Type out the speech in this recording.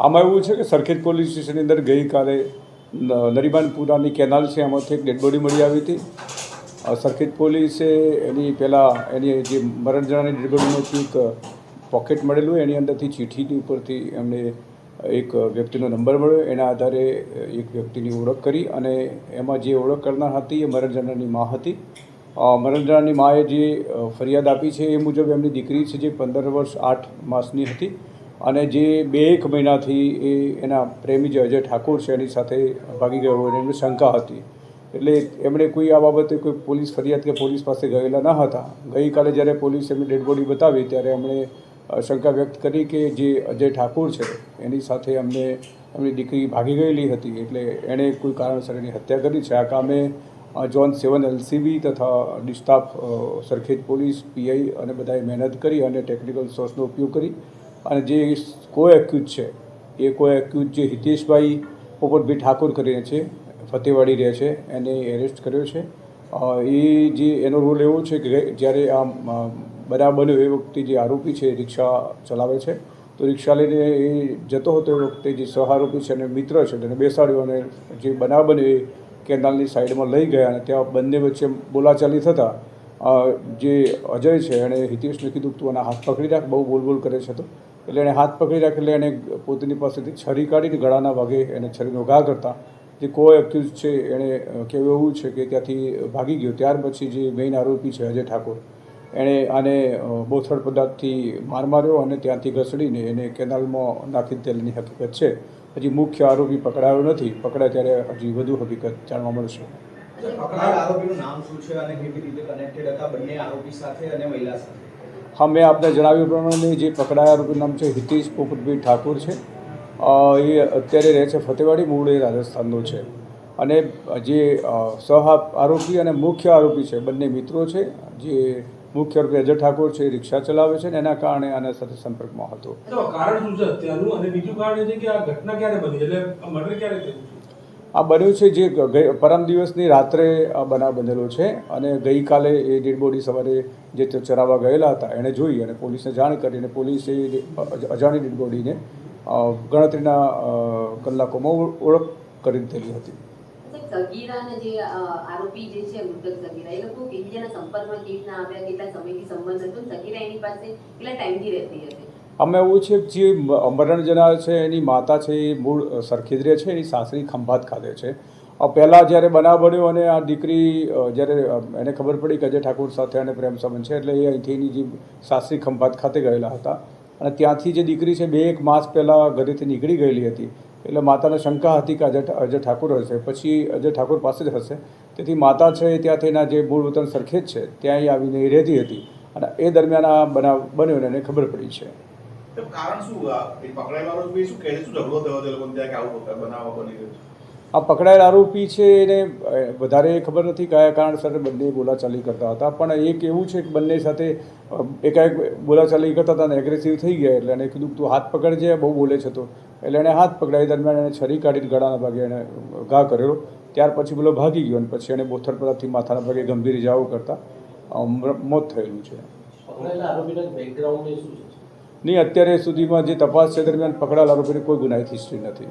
આમાં એવું છે કે સરખેજ પોલીસ સ્ટેશનની અંદર ગઈકાલે નરીમાનપુરાની કેનાલ છે એમાંથી એક ડેડ મળી આવી હતી. સરખેજ પોલીસે એની પહેલાં એની જે મરણ જણાની ડેડ બોડીમાંથી એક પોકેટ મળેલું, એની અંદરથી ચીઠીની ઉપરથી એમને એક વ્યક્તિનો નંબર મળ્યો. એના આધારે એક વ્યક્તિની ઓળખ કરી અને એમાં જે ઓળખ કરનાર હતી એ મરણ જણાની મા હતી. મરણ જણાની માએ જે ફરિયાદ આપી છે એ મુજબ એમની દીકરી છે જે પંદર વર્ષ આઠ માસની હતી. અને જે બે એક મહિનાથી એ એના પ્રેમી જે અજય ઠાકોર છે, એની સાથે ભાગી ગયો હોય, એમને શંકા હતી. એટલે એમણે કોઈ આ બાબતે કોઈ પોલીસ ફરિયાદ કે પોલીસ પાસે ગયેલા ન હતા. ગઈકાલે જ્યારે પોલીસ એમની ડેડ બોડી બતાવી, ત્યારે એમણે શંકા વ્યક્ત કરી કે જે અજય ઠાકોર છે, એની સાથે અમને એમની દીકરી ભાગી ગયેલી હતી. એટલે એણે કોઈ કારણસર એની હત્યા કરી છે. આ કામે જોન સેવન એલસીબી તથા D staff Sarkhej police, PI અને બધાએ મહેનત કરી અને ટેકનિકલ સોર્સનો ઉપયોગ કરી. અને જે કો એક્યુઝ છે, એ કો એક્યુઝ જે હિતેશભાઈ પોપટભાઈ ઠાકોર કરીને છે, ફતેવાડી રહે છે, એને એરેસ્ટ કર્યો છે. એ જે એનો રોલ એવો છે કે જ્યારે આ બનાવ બન્યો એ વખતે જે આરોપી છે રિક્ષા ચલાવે છે. તો રિક્ષા લઈને એ જતો હતો એ વખતે જે સહારોપી છે અને મિત્ર છે, તેને બેસાડ્યો અને જે બનાવ બન્યો એ કેનાલની સાઈડમાં લઈ ગયા અને ત્યાં બંને વચ્ચે બોલાચાલી થતાં જે અજય છે એણે હિતેશને કીધું તું આના હાથ પકડી રાખ, બહુ બોલ બોલ કરે છે તો. એટલે એણે હાથ પકડી રાખ, એટલે એણે પોતાની પાસેથી છરી કાઢીને ગળાના ભાગે એને છરીનો ઘા કરતા. જે કો એક્યુઝ છે, એણે કહેવું એવું છે કે ત્યાંથી ભાગી ગયો. ત્યાર પછી જે મેઇન આરોપી છે અજય ઠાકોર, એણે આને બોથડ પદાર્થથી માર માર્યો અને ત્યાંથી ઘસડીને એને કેનાલમાં નાખી દેવાની હકીકત છે. હજી મુખ્ય આરોપી પકડાયો નથી. પકડાય ત્યારે હજી વધુ હકીકત જાણવા મળશે. આરોપીનું નામ શું છે અને કેવી રીતે કનેક્ટેડ હતા બંને આરોપી સાથે અને મહિલા સાથે? હા, મેં આપને જણાવ્યું પ્રમાણે જે પકડાયા આરોપીનું નામ છે હિતેશ પોપટભાઈ ઠાકોર છે. એ અત્યારે રહે છે ફતેવાડી, મૂળ એ રાજસ્થાનનો છે. અને જે સહ આરોપી અને મુખ્ય આરોપી છે, બંને મિત્રો છે. જે મુખ્ય આરોપી અજય ઠાકોર છે રિક્ષા ચલાવે છે ને એના કારણે આના સાથે સંપર્કમાં હતો. કારણ શું છે? અત્યારનું અને બીજું કારણ છે કે આ ઘટના ક્યારે બની? એટલે મર્ડર ક્યારે થયું? આ બન્યું છે જે પરમ દિવસની રાત્રે આ બનાવ બનેલો છે અને ગઈકાલે એ ડેડ બોડી સવારે જે ચરાવવા ગયેલા હતા, એણે જોઈ અને પોલીસને જાણ કરી અને પોલીસે અજાણી ડેડ બોડીને ગણતરીના કલાકોમાં ઓળખ કરી દીધેલી હતી. સગીરાને જે આરોપી જે છે, મૃતક સગીરા એ લોકો એકબીજાના સંપર્કમાં કેવી આવ્યા, કેટલા સમયથી સંબંધ હતો? સગીરા એની પાસે કેટલા ટાઈમથી રહેતી હતી? અમે એવું છે કે જે મરણ જનાર છે, એની માતા છે, એ મૂળ સરખેજ રહે છે, એની સાસરી ખંભાત ખાતે છે. પહેલાં જ્યારે બનાવ બન્યો અને આ દીકરી જ્યારે એને ખબર પડી કે અજય ઠાકુર સાથે અને પ્રેમ સંબંધ છે, એટલે એ અહીંથી એની જે સાસરી ખંભાત ખાતે ગયેલા હતા. અને ત્યાંથી જે દીકરી છે, બે એક માસ પહેલાં ઘરેથી નીકળી ગયેલી હતી. એટલે માતાને શંકા હતી કે અજય અજય ઠાકુર હશે. પછી અજય ઠાકુર પાસે જ હશે. તેથી માતા છે ત્યાંથી એના જે મૂળ વતન સરખેજ છે ત્યાં આવીને એ રહેતી હતી. અને એ દરમિયાન આ બનાવ બન્યો અને એને ખબર પડી છે. તો કારણ શું? આ એ પકડાયેલા આરોપી શું કહે છે શું ઝઘડો થયો તે લોકોને ત્યાં કે આવું બનાવો બની ગયો આ પકડાયેલ આરોપી છે એને વધારે ખબર નથી કયા કારણસર બંને બોલાચાલી કરતા હતા. પણ એક એવું છે કે બંને સાથે એકાએક બોલાચાલી કરતા હતા અને એગ્રેસિવ થઈ ગયા એટલે એને કીધું તું હાથ પકડજે બહુ બોલે છે તો. એટલે એણે હાથ પકડાવી દરમિયાન એને છરી કાઢીને ગળાના ભાગે એણે ઘા કરેલો. ત્યાર પછી પેલો ભાગી ગયો અને પછી એને બોથડ પરથી માથાના ભાગે ગંભીર ઇજાઓ કરતા મોત થયેલું છે. બેકગ્રાઉન્ડ શું છે? નહીં અત્યારે સુધીમાં જે તપાસ છે દરમિયાન પકડાયેલા આરોપીની કોઈ ગુનાહિત હિસ્ટ્રી નથી.